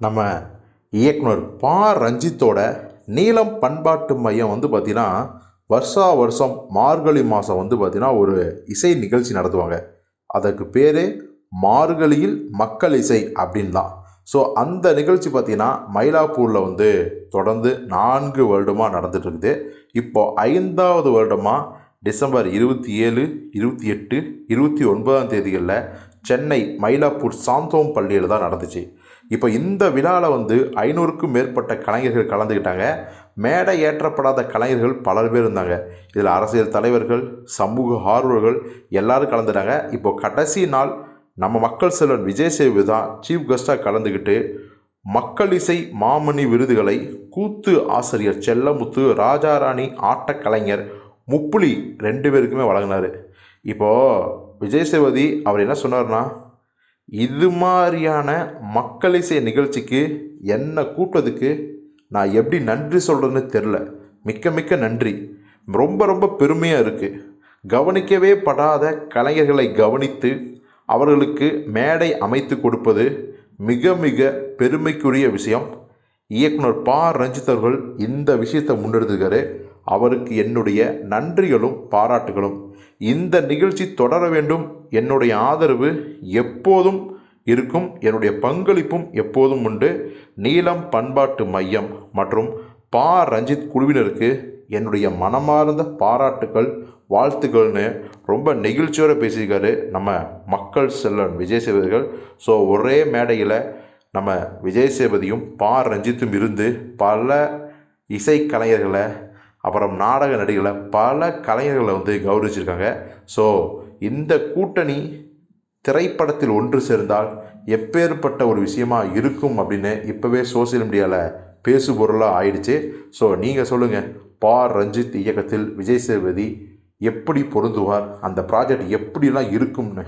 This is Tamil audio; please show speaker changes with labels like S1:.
S1: நம்ம இயக்குனர் பா. ரஞ்சித்தோட நீலம் பண்பாட்டு மையம் வந்து பார்த்திங்கன்னா வருஷா வருஷம் மார்கழி மாதம் வந்து பார்த்திங்கன்னா ஒரு இசை நிகழ்ச்சி நடத்துவாங்க. அதற்கு பேர் மார்கழியில் மக்கள் இசை அப்படின்லாம். ஸோ அந்த நிகழ்ச்சி பார்த்திங்கன்னா மயிலாப்பூரில் வந்து தொடர்ந்து நான்கு வருடமாக நடந்துகிட்ருக்குது இப்போது இப்போ ஐந்தாவது வருடமாக டிசம்பர் இருபத்தி ஏழு இருபத்தி எட்டு இருபத்தி ஒன்பதாம் தேதிகளில் சென்னை மயிலாப்பூர் சாந்தோம் பள்ளியில் தான் நடந்துச்சு. இப்போ இந்த விழாவில் வந்து ஐநூறுக்கும் மேற்பட்ட கலைஞர்கள் கலந்துக்கிட்டாங்க மேடை ஏற்றப்படாத கலைஞர்கள் பலர் பேர் இருந்தாங்க. இதில் அரசியல் தலைவர்கள் சமூக ஆர்வலர்கள் எல்லாரும் கலந்துட்டாங்க. இப்போ கடைசி நாள் நம்ம மக்கள் செல்வன் விஜய் சேவு தான் சீஃப் கெஸ்ட்டாக கலந்துக்கிட்டு மக்கள் இசை மாமணி விருதுகளை கூத்து ஆசிரியர் செல்லமுத்து ராஜாராணி ஆட்டக்கலைஞர் முப்புளி ரெண்டு பேருக்குமே வழங்கினார். இப்போது விஜய் சேவதி அவர் என்ன சொன்னார்னா இது மாதிரியான மக்கள் இசை நிகழ்ச்சிக்கு என்னை கூப்பிட்டதுக்கு நான் எப்படி நன்றி சொல்கிறேன்னு தெரில மிக்க மிக்க நன்றி. ரொம்ப ரொம்ப பெருமையாக இருக்குது கவனிக்கவே படாத கலைஞர்களை கவனித்து அவர்களுக்கு மேடை அமைத்து கொடுப்பது மிக மிக பெருமைக்குரிய விஷயம். இயக்குனர் பா. ரஞ்சித் அவர்கள் இந்த விஷயத்தை முன்னெடுத்துக்காரு அவருக்கு என்னுடைய நன்றிகளும் பாராட்டுகளும். இந்த நிகழ்ச்சி தொடர வேண்டும். என்னுடைய ஆதரவு எப்போதும் இருக்கும். என்னுடைய பங்களிப்பும் எப்போதும் உண்டு. நீலம் பண்பாட்டு மையம் மற்றும் பா. ரஞ்சித் குழுவினருக்கு என்னுடைய மனமார்ந்த பாராட்டுக்கள் வாழ்த்துக்கள்னு ரொம்ப நெகிழ்ச்சியோடு பேசியிருக்காரு நம்ம மக்கள் செல்வன் விஜய் சேவதிகள் ஸோ ஒரே மேடையில் நம்ம விஜய் சேவதியும் பா. ரஞ்சித்தும் இருந்து பல இசைக்கலைஞர்களை அப்புறம் நாடக நடிகளை பல கலைஞர்களை வந்து கௌரவிச்சிருக்காங்க. ஸோ இந்த கூட்டணி திரைப்படத்தில் ஒன்று சேர்ந்தால் எப்பேற்பட்ட ஒரு விஷயமாக இருக்கும் அப்படின்னு இப்போவே சோசியல் மீடியாவில் பேசு பொருளாக ஆயிடுச்சு. ஸோ நீங்கள் சொல்லுங்கள் பா ரஞ்சித் இயக்கத்தில் விஜய் சேதுபதி எப்படி பொருந்துவார்? அந்த ப்ராஜெக்ட் எப்படிலாம் இருக்கும்னு?